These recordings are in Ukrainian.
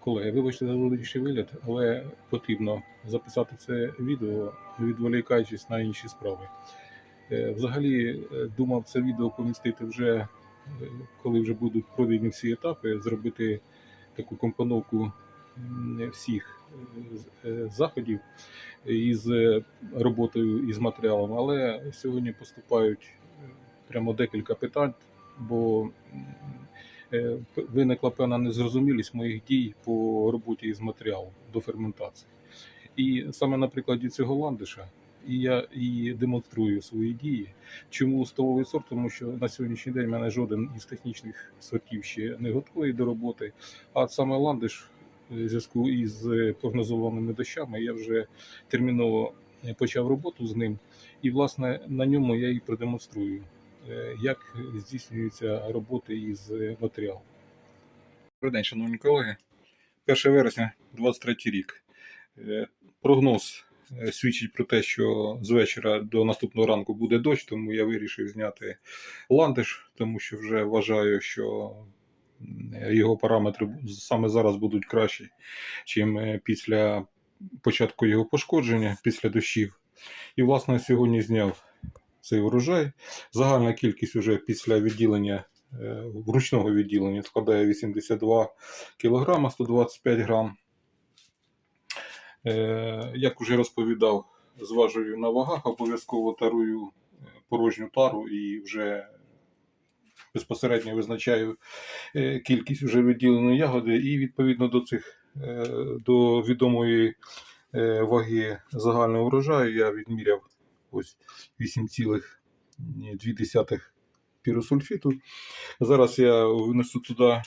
Колеги, вибачте за величий вигляд, але потрібно записати це відео, відволікаючись на інші справи. Е, Взагалі е, думав це відео помістити вже, е, коли вже будуть пройдені всі етапи, зробити таку компоновку всіх заходів із роботою із матеріалом. Але сьогодні поступають прямо декілька питань, бо виникла певна незрозумілість моїх дій по роботі із матеріалом до ферментації. І саме на прикладі цього ландиша і я і демонструю свої дії. Чому столовий сорт? Тому що на сьогоднішній день в мене жоден із технічних сортів ще не готовий до роботи. А саме ландиш е, в зв'язку із е, прогнозованими дощами я вже терміново е, почав роботу з ним. І, власне, на ньому я і продемонструю, е, як здійснюються роботи із е, матеріалом. Добрий день, шановні колеги. 1 вересня 23 рік. Е, Прогноз е, свідчить про те, що з вечора до наступного ранку буде дощ, тому я вирішив зняти ландиш, тому що вже вважаю, що його параметри саме зараз будуть кращі, ніж після початку його пошкодження, після дощів. І, власне, сьогодні зняв цей урожай. Загальна кількість уже після відділення е, ручного відділення складає 82 кг 125 грам. Е, Як вже розповідав, зважую на вагах, обов'язково тарую е, порожню тару і вже безпосередньо визначаю е, кількість вже відділеної ягоди, і відповідно до цих до відомої ваги загального врожаю я відміряв ось 8,2 піросульфіту. Зараз я внесу туди, е,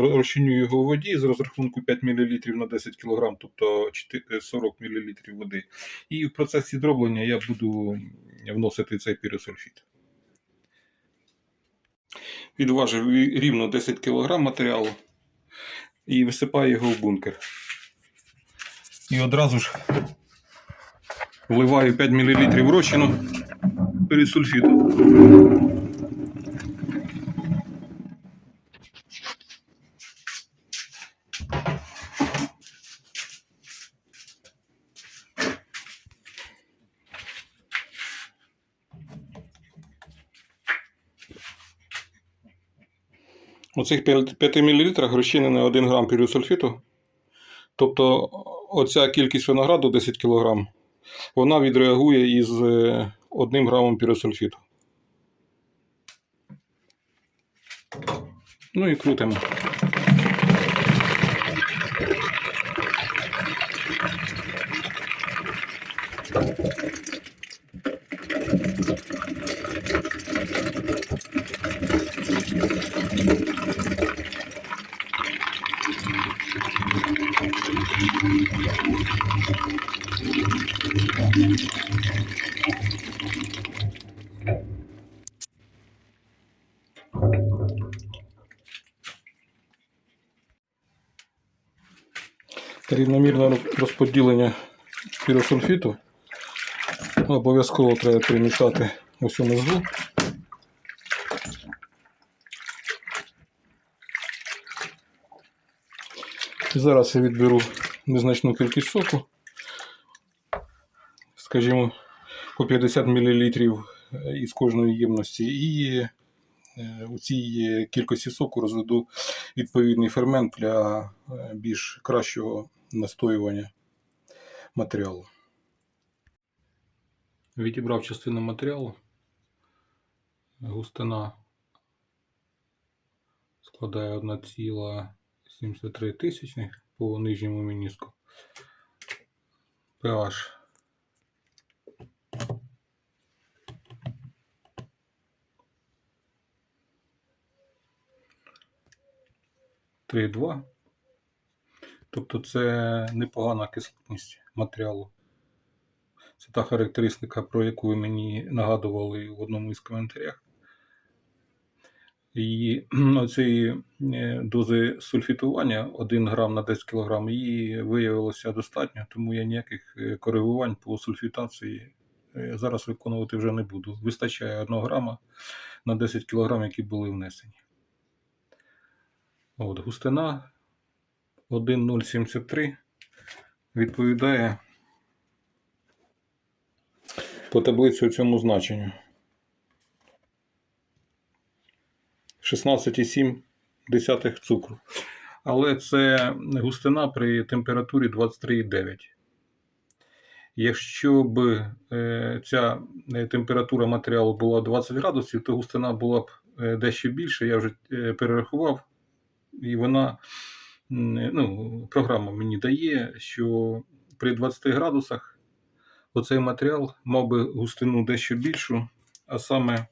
розчиню його у воді з розрахунку 5 мл на 10 кг, тобто 40 мл води. І в процесі дроблення я буду вносити цей піросульфіт. Відважив рівно 10 кг матеріалу і висипаю його в бункер. І одразу ж вливаю 5 мл розчину піросульфіту. У цих 5 мл розчинено 1 грам піросульфіту. Тобто оця кількість винограду 10 кг, вона відреагує із одним грамом піросульфіту. Ну і крутимо. Рівномірне розподілення піросульфіту. Обов'язково треба примішати ось внизу. І зараз я відберу незначну кількість соку, скажімо, по 50 мл із кожної ємності, і е, у цій кількості соку розведу відповідний фермент для е, більш кращого настоювання матеріалу. Відібрав частину матеріалу. Густина складає 1,73 тисячних по нижньому мініску. pH Три два. Тобто це непогана кислотність матеріалу. Це та характеристика, про яку ви мені нагадували в одному із коментарях. І оцієї е, дози сульфітування 1 грам на 10 кг її виявилося достатньо, тому я ніяких е, коригувань по сульфітації е, зараз виконувати вже не буду. Вистачає 1 грама на 10 кг, які були внесені. От, густина 1073 відповідає по таблиці у цьому значенню. 16,7 цукру. Але це густина при температурі 23,9. Якщо б е, ця е, температура матеріалу була 20 градусів, то густина була б е, дещо більше. Я вже перерахував, і вона, ну, програма мені дає, що при 20 градусах оцей матеріал мав би густину дещо більшу, а саме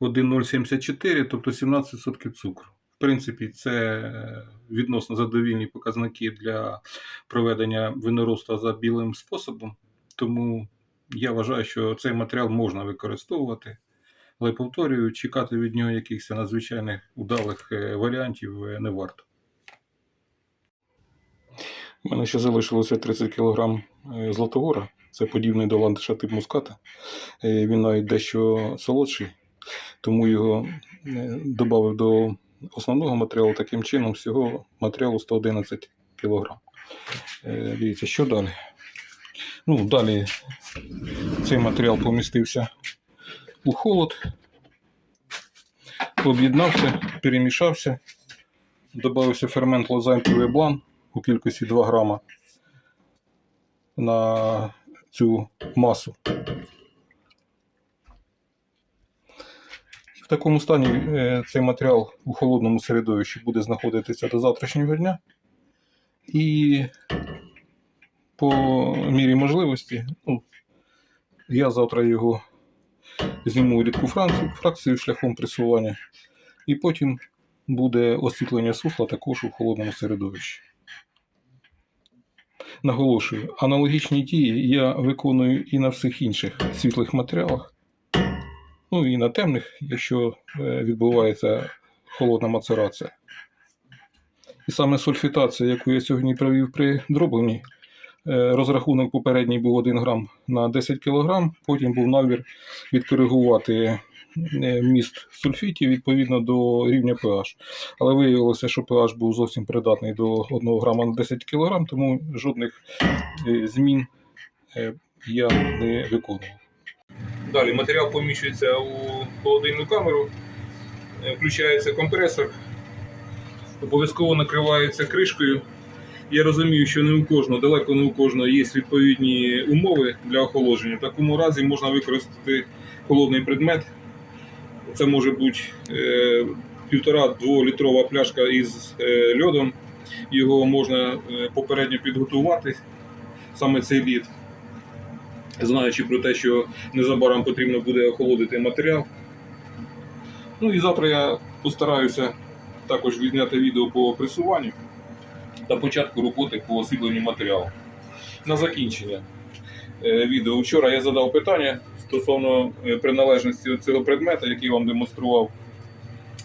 1,074, тобто 17% цукру. В принципі, це е, відносно задовільні показники для проведення виноросту за білим способом. Тому я вважаю, що цей матеріал можна використовувати. Але повторюю, чекати від нього якихось надзвичайних удалих е, варіантів е, не варто. У мене ще залишилося 30 кг златогора. Це подібний до ландиша тип муската. Е, Він навіть дещо солодший, тому його додав до основного матеріалу. Таким чином, всього матеріалу 111 кг. Дивіться, що далі? Ну, далі цей матеріал помістився у холод, об'єднався, перемішався, додався фермент лозайн блан у кількості 2 грама на цю масу. В такому стані е, цей матеріал у холодному середовищі буде знаходитися до завтрашнього дня. І по мірі можливості, ну, я завтра його зніму рідку фракцію, фракцію шляхом пресування, і потім буде освітлення сусла також у холодному середовищі. Наголошую, аналогічні дії я виконую і на всіх інших світлих матеріалах, ну і на темних, якщо е, відбувається холодна мацерація. І саме сульфітація, яку я сьогодні провів при дробленні, розрахунок попередній був 1 грам на 10 кг, потім був намір відкоригувати е, міст сульфітів відповідно до рівня pH. Але виявилося, що pH був зовсім придатний до 1 грама на 10 кг, тому жодних е, змін е, я не виконував. Далі матеріал поміщується у холодильну камеру, е, включається компресор, обов'язково накривається кришкою. Я розумію, що не у кожного, далеко не у кожного є відповідні умови для охолодження. В такому разі можна використати холодний предмет. Це може бути е, півтора-дволітрова пляшка із е, льодом. Його можна е, попередньо підготувати, саме цей лід, знаючи про те, що незабаром потрібно буде охолодити матеріал. Ну і завтра я постараюся також відняти відео по пресуванню та початку роботи по освітленню матеріалу. На закінчення е, відео. Вчора я задав питання стосовно е, приналежності цього предмета, який я вам демонстрував.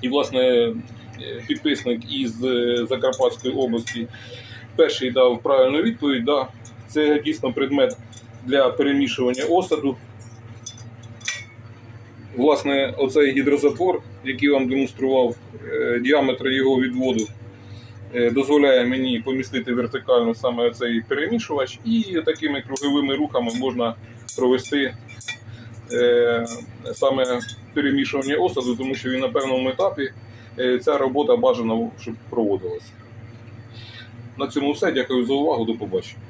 І, власне, е, підписник із Закарпатської області перший дав правильну відповідь. Да, це дійсно предмет для перемішування осаду. Власне, оцей гідрозатвор, який я вам демонстрував, діаметр його відводу дозволяє мені помістити вертикально саме цей перемішувач, і такими круговими рухами можна провести е, саме перемішування осаду, тому що він на певному етапі е, ця робота бажано, щоб проводилася. На цьому все. Дякую за увагу. До побачення.